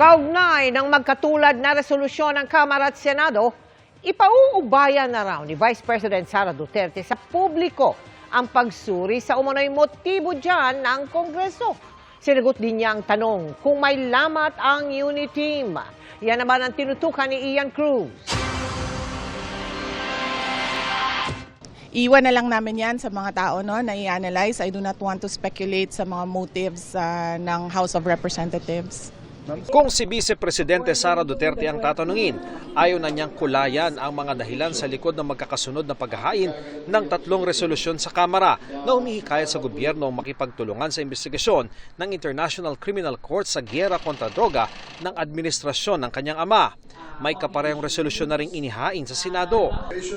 Kaugnay ng magkatulad na resolusyon ng Kamara at Senado, ipauubayan na raw ni Vice President Sara Duterte sa publiko ang pagsuri sa umano'y motibo dyan ng Kongreso. Sinagot din niya ang tanong kung may lamat ang unit team. Yan naman ang tinutukan ni Ian Cruz. Iwan na lang namin yan sa mga tao no, na i-analyze. I do not want to speculate sa mga motives ah, ng House of Representatives. Kung si Vice Presidente Sara Duterte ang tatanungin, ayaw na niyang kulayan ang mga dahilan sa likod ng magkakasunod na paghahain ng tatlong resolusyon sa Kamara na umihikayat sa gobyerno makipagtulungan sa investigasyon ng International Criminal Court sa gyera kontra droga ng administrasyon ng kanyang ama. May kaparehong resolusyon na ring inihain sa Senado.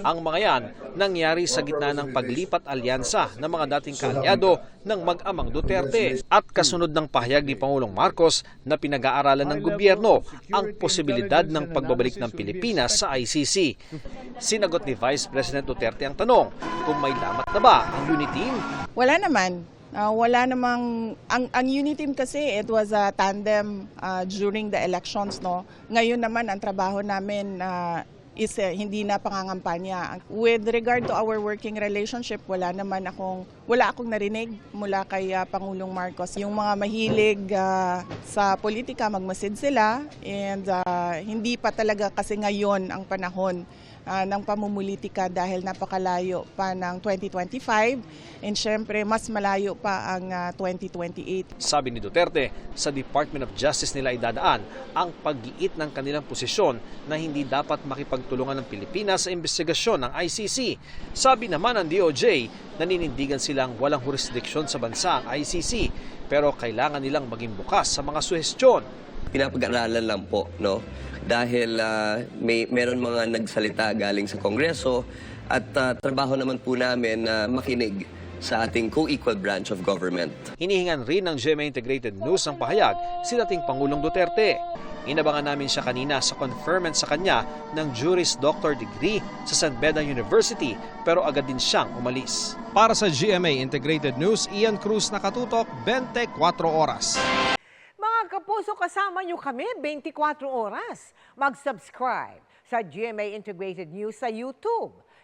Ang mga yan nangyari sa gitna ng paglipat alyansa ng mga dating kaalyado ng mag-amang Duterte at kasunod ng pahayag ni Pangulong Marcos na pinag-aaralan ng gobyerno ang posibilidad ng pagbabalik ng Pilipinas sa ICC. Sinagot ni Vice President Duterte ang tanong kung may lamat na ba ang unity team Wala naman. Ah, wala namang ang ang Uniteam kasi it was a tandem ah, during the elections no. Ngayon naman ang trabaho namin ah, is eh, hindi na pangangampanya. With regard to our working relationship, wala naman akong wala akong narinig mula kay ah, Pangulong Marcos. Yung mga mahilig ah, sa politika magmasid sila and ah, hindi pa talaga kasi ngayon ang panahon ah, ng pamumulitika dahil napakalayo pa ng 2025 and syempre mas malayo pa ang ah, 2028. Sabi ni Duterte, sa Department of Justice nila idadaan ang pag-iit ng kanilang posisyon na hindi dapat makipagtulungan ng Pilipinas sa investigasyon ng ICC. Sabi naman ng DOJ, naninindigan silang walang jurisdiksyon sa bansa ang ICC pero kailangan nilang maging bukas sa mga suhestyon. pinapag-aralan lang po, no? Dahil ah, may meron mga nagsalita galing sa Kongreso at ah, trabaho naman po namin na makinig sa ating co-equal branch of government. Hinihingan rin ng GMA Integrated News ang pahayag si dating Pangulong Duterte. Inabangan namin siya kanina sa conferment sa kanya ng Juris Doctor degree sa San Beda University pero agad din siyang umalis. Para sa GMA Integrated News, Ian Cruz nakatutok 24 oras. Mga kapuso, kasama niyo kami 24 oras. Mag-subscribe sa GMA Integrated News sa YouTube.